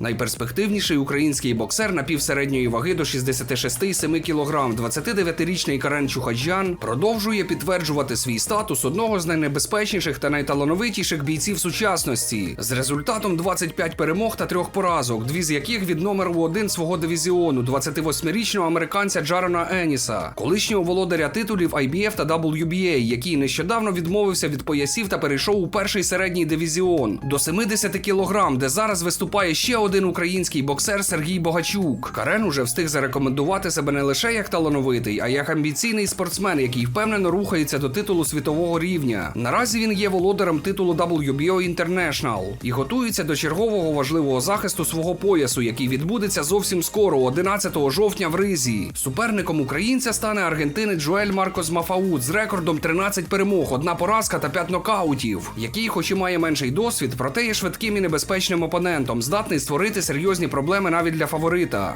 Найперспективніший український боксер напівсередньої ваги до 66,7 кг, 29-річний Карен Чухаджян продовжує підтверджувати свій статус одного з найнебезпечніших та найталановитіших бійців сучасності. З результатом 25 перемог та трьох поразок, дві з яких від номеру один свого дивізіону 28-річного американця Джарона Еніса, колишнього володаря титулів IBF та WBA, який нещодавно відмовився від поясів та перейшов у перший середній дивізіон. До 70 кілограм, де зараз виступає ще один український боксер Сергій Богачук. Карен уже встиг зарекомендувати себе не лише як талановитий, а як амбіційний спортсмен, який впевнено рухається до титулу світового рівня. Наразі він є володарем титулу WBO International і готується до чергового важливого захисту свого поясу, який відбудеться зовсім скоро, 11 жовтня в Ризі. Суперником українця стане аргентинець Джоель Маркос Мафаут з рекордом 13 перемог, одна поразка та 5 нокаутів, який, хоч і має менший досвід, проте є швидким і небезпечним опонентом, здатний створити серйозні проблеми навіть для фаворита.